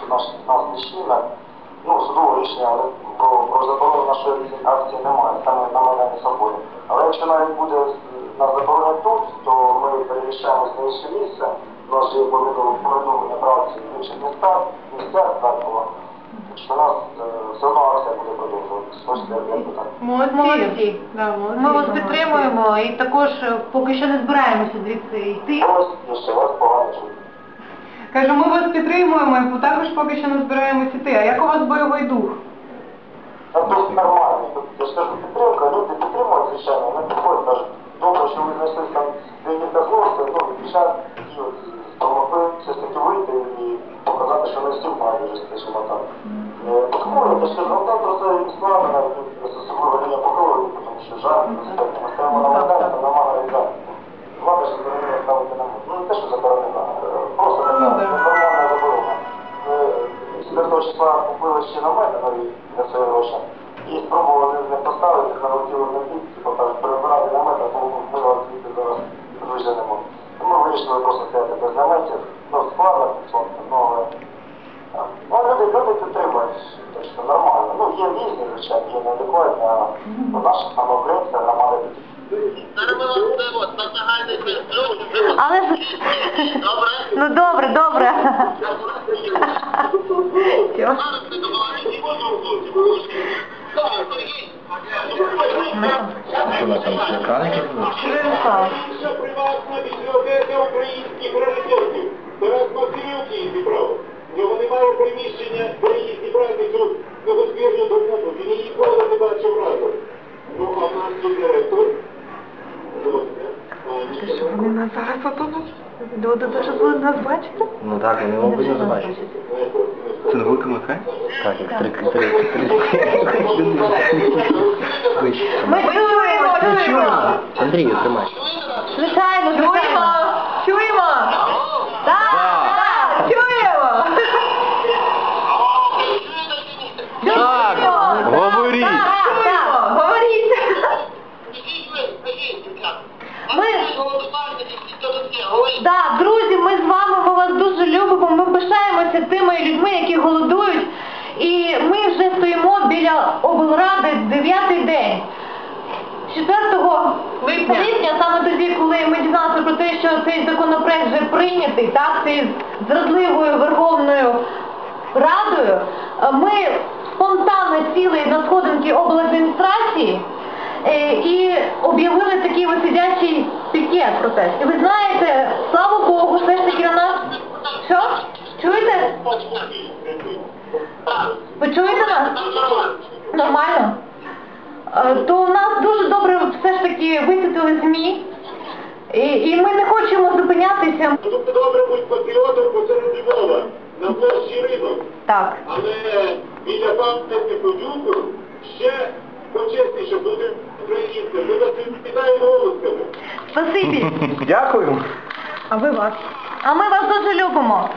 що наш нас не чинна. Ну, судове рішення, але про, про заборону нашої акції немає, саме на Майдані Свободи. Але якщо навіть буде нас заборонять тут, то ми переміщаємося на інше місце. У нас є повідомлення про акції в інших містах, місцях Харкова. Так що нас е, все одно акція буде продовжуватися. Молодці. Молодці. Да, молодці. Ми вас підтримуємо і також е, поки що не збираємося звідси йти. Ось ще вас. Кажу, ми вас підтримуємо і також поки що не збираємось іти. А як у вас бойовий дух? Це досить нормально. Я ж кажу, підтримка, люди підтримують, звичайно, вони підходять, кажуть, добре, що ви знайшли там декілька ну, відчат, і от допомогли все ж таки вийти і показати, що не всім байдуже, скажімо так. Е, Підходять, я ж кажу, ну, просто і своєї гроші. І спробували з них поставити, їх налетіли на бік, типу кажуть, перебирати намети, а тому ми вас звідти зараз виженемо. І ми вирішили просто стояти без наметів. Ну, складно, сонце, ну, але... Ну, люди, люди підтримують, так що нормально. Ну, є різні, звичайно, є неадекватні, а ну, наша саме українська громада Зараз ми вам це от, на загальний ключ. Але ж Добре? ну добре, добре. Наша приватна бібліотека українських раритетів. Тарас Максимівки її зібрав. В нього немає приміщення, де її зібрати цю новоспірну допомогу. Він її ніколи не бачив разом. Ну, а в нас директор. Вони нас зараз отут? Люди дуже будуть нас бачити? Ну так, вони мабуть не побачать. Це на великому екрані? Так, як три три три. Ми чуємо, чуємо. Андрію, тримай. Звичайно, звичайно. Чуємо! Так, так, чуємо. Так, говоріть. Так, так. Чуємо! Говоріть! Ми- Так, друзі, ми з вами, ми вас дуже любимо, ми пишаємося тими людьми, які голодують. І ми вже стоїмо біля облради дев'ятий день. 4 Липня. липня, саме тоді, коли ми дізналися про те, що цей законопроект вже прийнятий, так, цією зрадливою Верховною Радою, ми спонтанно сіли на сходинки обладміністрації і об'явили такий висидячий пікет протест. І ви знаєте, слава Богу, все ж таки на нас. Що? Чуєте? Ви чуєте нас? Нормально? Е, То у нас дуже добре все ж таки висвітили ЗМІ. І, і ми не хочемо зупинятися. Тут добре бути патріотом посеред Львова, на площі ринок. Так. Але біля пам'ятника Подюку ще почесніше будемо українська. Ми вас вітаємо голосами. Спасибі. Дякую. А ви вас? А ми вас дуже любимо.